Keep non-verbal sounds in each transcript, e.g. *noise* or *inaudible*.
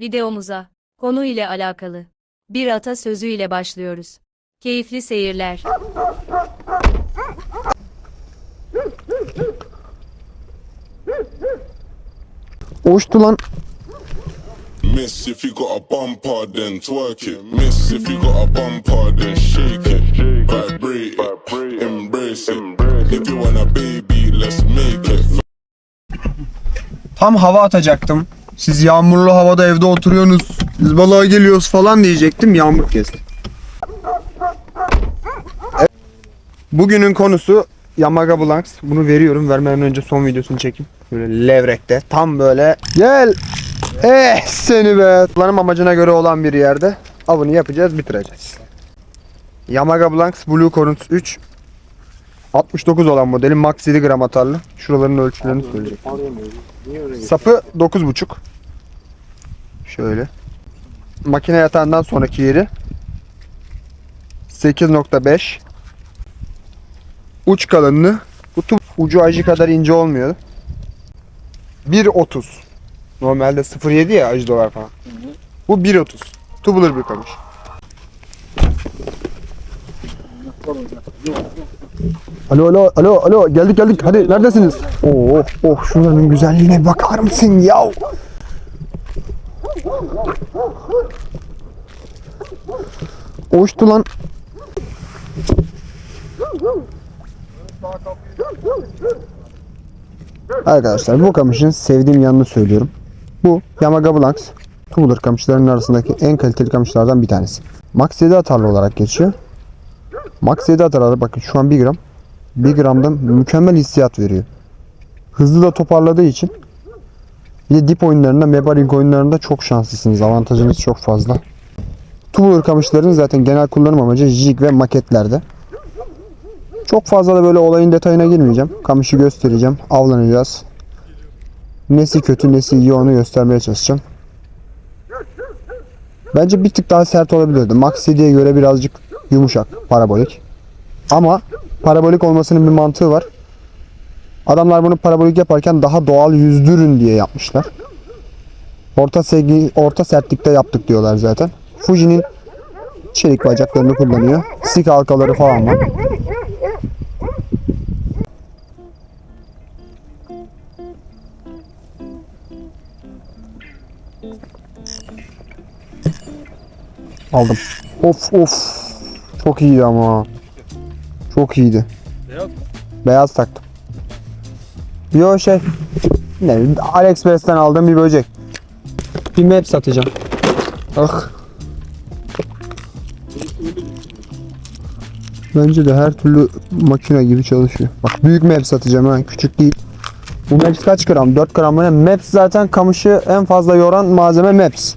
Videomuza konu ile alakalı bir atasözü ile başlıyoruz. Keyifli seyirler. Uçtu lan. Miss, if you got a bumper, then twerk it. Miss, if you got a bumper, then shake it. Vibrate it, embrace it. If you want a baby, let's make it. Tam hava atacaktım. Siz yağmurlu havada evde oturuyorsunuz. Biz balığa geliyoruz falan diyecektim. Yağmur kesti. Evet. Bugünün konusu Yamaga Blanks. Bunu veriyorum. Vermeden önce son videosunu çekeyim. Böyle levrekte. Tam böyle. Gel. Eh seni be. Kullanım amacına göre olan bir yerde. Avını yapacağız bitireceğiz. Yamaga Blanks Blue Current 3 69 olan modeli max 7 gram atarlı. Şuraların ölçülerini söyleyecek. Sapı 9.5. Şöyle. Makine yatağından sonraki yeri 8.5. Uç kalınlığı kutu ucu acı kadar ince olmuyor. 1.30. Normalde 0.7 ya acı dolar falan. Bu 1.30. Tubular bir kamış. Alo alo alo alo geldik geldik hadi neredesiniz? Oh oh şuranın güzelliğine bakar mısın ya? Uçtu lan. Arkadaşlar bu kamışın sevdiğim yanını söylüyorum. Bu Yamaga Blanks Tubular kamışlarının arasındaki en kaliteli kamışlardan bir tanesi. Max 7 atarlı olarak geçiyor. Max 7 atarlı bakın şu an 1 gram. 1 gramdan mükemmel hissiyat veriyor. Hızlı da toparladığı için bir de dip oyunlarında, mebaring oyunlarında çok şanslısınız. Avantajınız çok fazla. Tubular kamışların zaten genel kullanım amacı jig ve maketlerde. Çok fazla da böyle olayın detayına girmeyeceğim. Kamışı göstereceğim. Avlanacağız. Nesi kötü nesi iyi onu göstermeye çalışacağım. Bence bir tık daha sert olabilirdi. Max 7'ye göre birazcık yumuşak, parabolik. Ama parabolik olmasının bir mantığı var. Adamlar bunu parabolik yaparken daha doğal yüzdürün diye yapmışlar. Orta sevgi, orta sertlikte yaptık diyorlar zaten. Fuji'nin çelik bacaklarını kullanıyor. Sik halkaları falan var. Aldım. Of of. Çok iyiydi ama. Çok iyiydi. Beyaz mı? Beyaz taktım. Yo şey. Ne AliExpress'ten aldığım bir böcek. Bir map satacağım. Ah. Bence de her türlü makine gibi çalışıyor. Bak büyük map satacağım ha küçük değil. Bu maps kaç gram? 4 gram mı ne? Maps zaten kamışı en fazla yoran malzeme maps.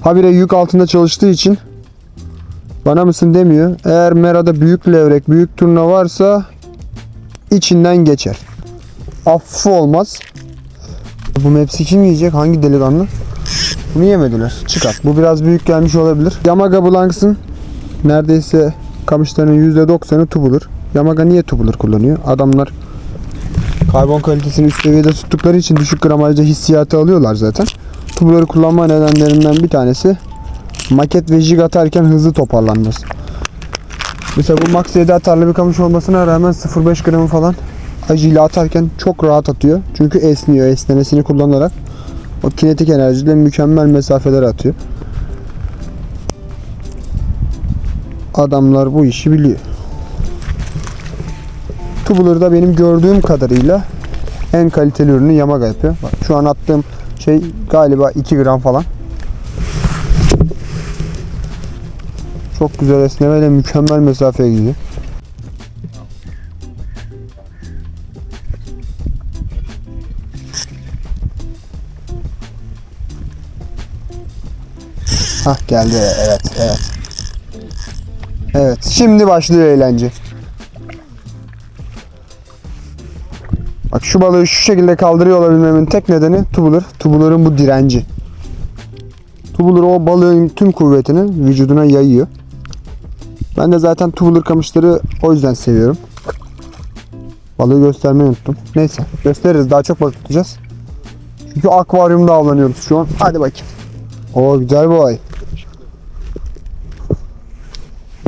Habire yük altında çalıştığı için bana mısın demiyor. Eğer merada büyük levrek, büyük turna varsa içinden geçer. Affı olmaz. Bu mapsi kim yiyecek? Hangi delikanlı? Bunu yemediler. Çıkar. Bu biraz büyük gelmiş olabilir. Yamaga Blanks'ın neredeyse kamışlarının %90'ı tubular. Yamaga niye tubular kullanıyor? Adamlar karbon kalitesini üst seviyede tuttukları için düşük gramajda hissiyatı alıyorlar zaten. Tubuları kullanma nedenlerinden bir tanesi maket ve jig atarken hızlı toparlanması. Mesela bu Max 7 atarlı bir kamış olmasına rağmen 0.5 gramı falan acıyla atarken çok rahat atıyor. Çünkü esniyor. Esnemesini kullanarak o kinetik enerjiyle mükemmel mesafeler atıyor. Adamlar bu işi biliyor. Tubuları da benim gördüğüm kadarıyla en kaliteli ürünü Yamaga yapıyor. Bak, şu an attığım şey galiba 2 gram falan. Çok güzel esnemeyle mükemmel mesafeye gidiyor. Hah geldi evet evet. Evet şimdi başlıyor eğlence. Bak şu balığı şu şekilde kaldırıyor olabilmemin tek nedeni tubular. Tubuların bu direnci. Tubular o balığın tüm kuvvetini vücuduna yayıyor. Ben de zaten tubular kamışları o yüzden seviyorum. Balığı göstermeyi unuttum. Neyse gösteririz daha çok balık tutacağız. Çünkü akvaryumda avlanıyoruz şu an. Hadi bakayım. Oo güzel boy.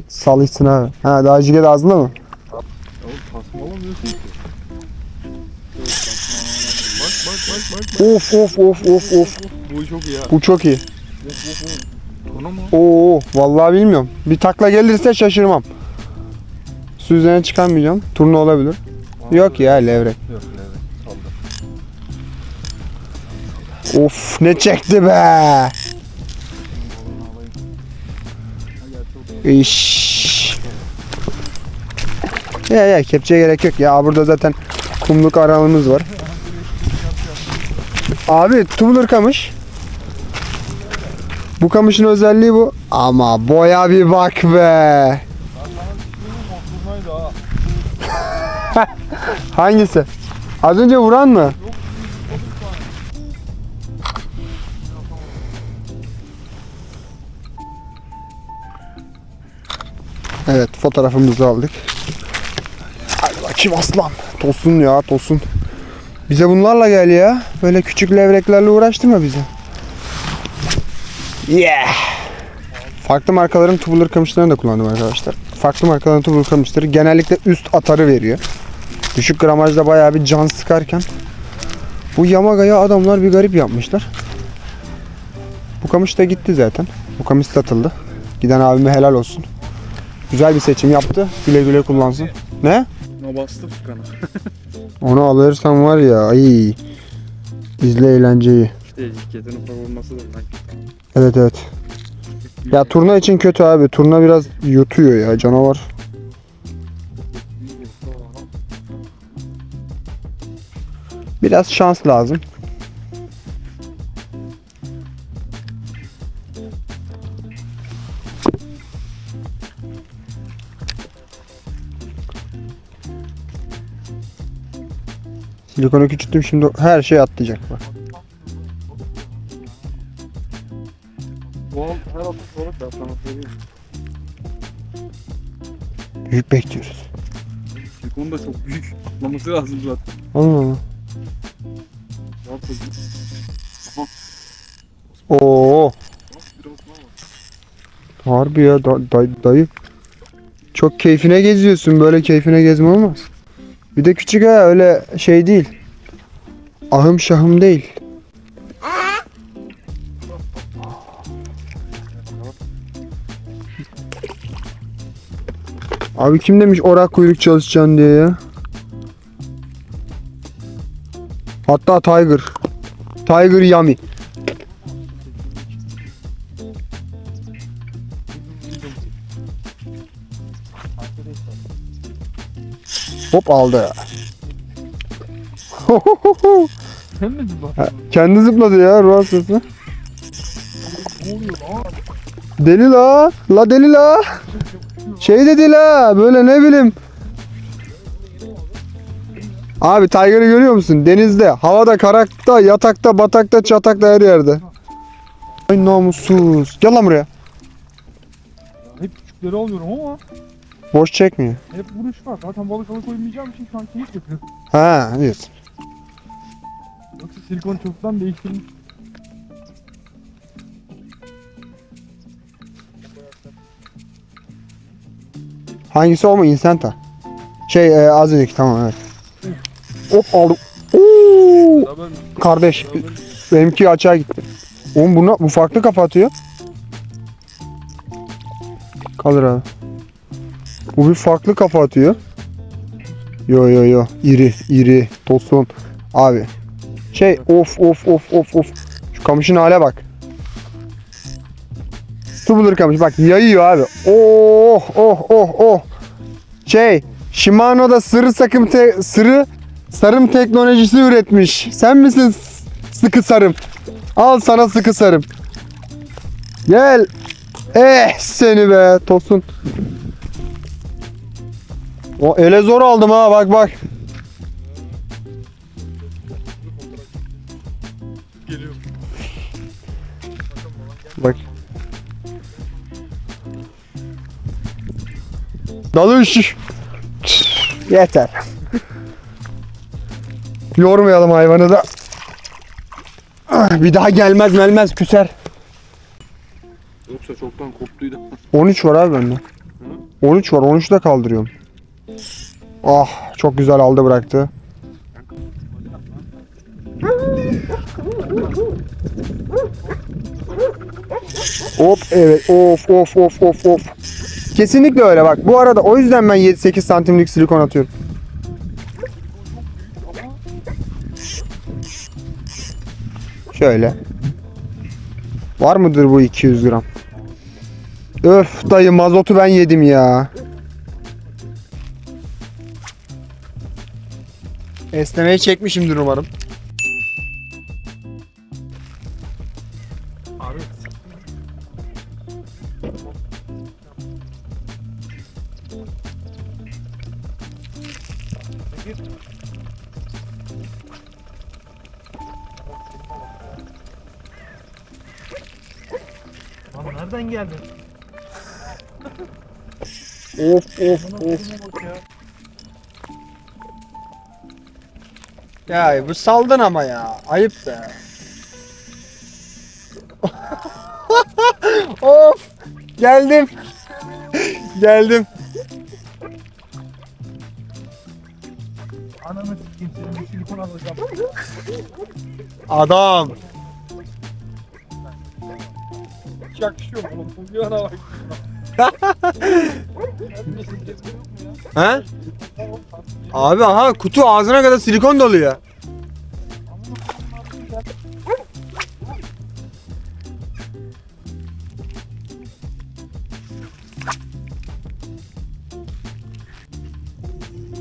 Sal içsin abi. Ha daha de azlı mı? Bak bak bak bak. Of of of of of. Bu çok iyi. Bu çok iyi. Tonu mu? Oo vallahi bilmiyorum. Bir takla gelirse şaşırmam. Su üzerine çıkarmayacağım. Turna olabilir. Yok ya levrek. Yok levrek. Saldı. Of ne çekti be. İş. Ya ya kepçeye gerek yok ya burada zaten kumluk aralığımız var. Abi tubular kamış. Bu kamışın özelliği bu. Ama boya bir bak be. *laughs* Hangisi? Az önce vuran mı? Evet fotoğrafımızı aldık. Hadi bakayım aslan. Tosun ya tosun. Bize bunlarla gel ya. Böyle küçük levreklerle uğraştırma bizi. Yeah. Farklı markaların tubular kamışlarını da kullandım arkadaşlar. Farklı markaların tubular kamışları genellikle üst atarı veriyor. Düşük gramajda bayağı bir can sıkarken bu Yamaga'ya adamlar bir garip yapmışlar. Bu kamış da gitti zaten. Bu kamış satıldı. Giden abime helal olsun. Güzel bir seçim yaptı. Güle güle kullansın. Ne? Ne bastı Furkan'a. Onu alırsan var ya ay. İzle eğlenceyi. İşte etiketinin favoriması da lan. Evet evet. Ya turna için kötü abi. Turna biraz yutuyor ya canavar. Biraz şans lazım. Silikonu küçülttüm şimdi her şey atlayacak bak. Söyleyeyim. Büyük bekliyoruz. Silikon da çok büyük. Atlaması lazım zaten. Allah Allah. Ne yapacağız? Oo, Biraz daha var. harbi ya da- day- dayı. Çok keyfine geziyorsun. Böyle keyfine gezme olmaz. Bir de küçük ha öyle şey değil. Ahım şahım değil. Abi kim demiş orak kuyruk çalışacaksın diye ya? Hatta Tiger. Tiger Yami. Hop aldı. Sen mi Ha, Kendi zıpladı ya ruh hastası. Deli la. La deli la. Şey dedi la. Böyle ne bileyim. Abi Tiger'ı görüyor musun? Denizde, havada, karakta, yatakta, batakta, çatakta her yerde. Ay namussuz. Gel lan buraya. Hep küçükleri alıyorum ama Boş çekmiyor. hep vuruş var. Zaten balık alıkoyamayacağım için şu an keyif yapıyorum. Ha, evet. Yoksa silikon çoktan değiştirmiş. Hangisi o mu? Insenta. Şey e, az önceki tamam evet. Hop aldım. Oo, kardeş benimki açığa gitti. Oğlum buna, bu farklı kapatıyor. Kalır abi. Bu bir farklı kafa atıyor. Yo yo yo. İri iri tosun. Abi. Şey of of of of of. Şu kamışın hale bak. Su bulur kamış. Bak yayıyor abi. Oh oh oh oh. Şey Shimano'da sırı sakım te- sırı sarım teknolojisi üretmiş. Sen misin sıkı sarım? Al sana sıkı sarım. Gel. Eh seni be Tosun. O ele zor aldım ha bak bak. geliyorum. Bak. Dalış. Yeter. Yormayalım hayvanı da. Ah, Bir daha gelmez melmez küser. Yoksa çoktan koptuydu. 13 var abi bende. 13 var. 13 de kaldırıyorum. Ah çok güzel aldı bıraktı. Hop evet of of of of of. Kesinlikle öyle bak. Bu arada o yüzden ben 7-8 santimlik silikon atıyorum. Şöyle. Var mıdır bu 200 gram? Öf dayı mazotu ben yedim ya. Esnemeyi çekmişimdir umarım. Geldin? Of of of. Ya bu saldın ama ya. Ayıp be. *laughs* of. Geldim. Geldim. Ananı sikeyim senin bir silikon alacağım. Adam. Yakışıyor mu oğlum? Bir ana bak. He? Abi aha kutu ağzına kadar silikon dolu ya.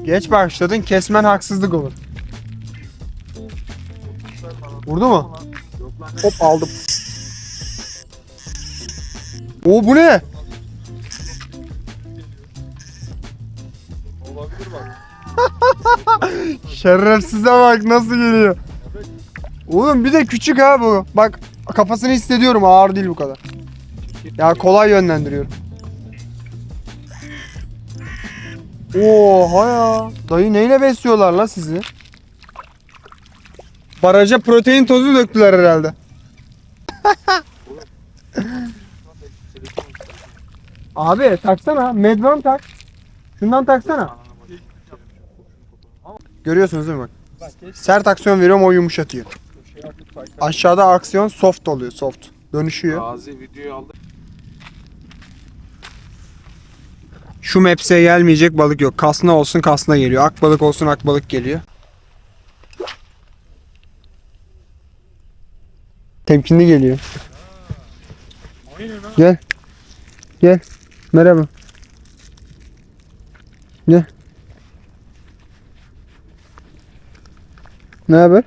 Geç başladın kesmen haksızlık olur. Vurdu mu? Hop aldım. Oo bu ne? Olabilir bak. *laughs* Şerefsize bak nasıl geliyor. Oğlum bir de küçük ha bu. Bak kafasını hissediyorum ağır değil bu kadar. Ya kolay yönlendiriyorum. Oha ya. Dayı neyle besliyorlar la sizi? Baraja protein tozu döktüler herhalde. *laughs* Abi taksana. Medvan tak. Şundan taksana. Görüyorsunuz değil mi bak? Sert aksiyon veriyorum o yumuşatıyor. Şey. Aşağıda aksiyon soft oluyor soft. Dönüşüyor. Gazi videoyu aldı. Şu maps'e gelmeyecek balık yok. Kasna olsun kasna geliyor. Ak balık olsun ak balık geliyor. Temkinli geliyor. Gel. Gel. Merhaba. Gel. Ne haber?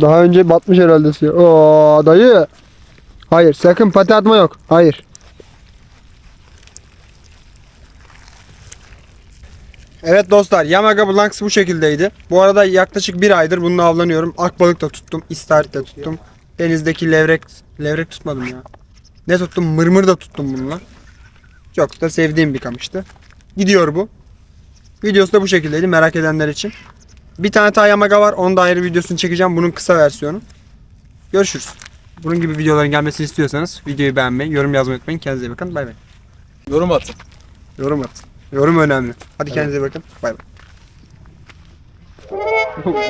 Daha önce batmış herhalde suya. Oo dayı. Hayır sakın pati atma yok. Hayır. Evet dostlar Yamaga Blanks bu şekildeydi. Bu arada yaklaşık bir aydır bununla avlanıyorum. Akbalık da tuttum. istavrit de tuttum. Denizdeki levrek levrek tutmadım ya. Ne tuttum? Mırmır da tuttum bununla. Çok da sevdiğim bir kamıştı. Gidiyor bu. Videosu da bu şekildeydi merak edenler için. Bir tane daha Yamaga var. Onun da ayrı videosunu çekeceğim. Bunun kısa versiyonu. Görüşürüz. Bunun gibi videoların gelmesini istiyorsanız videoyu beğenmeyi, yorum yazmayı unutmayın. Kendinize iyi bakın. Bay bay. Yorum at. Yorum at. Yorum önemli. Hadi kendinize iyi bakın. Bay bay.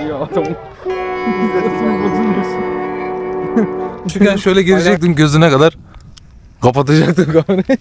*laughs* ya adam. *laughs* Bozuluyorsun. Çıkken şöyle girecektim gözüne kadar. Kapatacaktım kamerayı.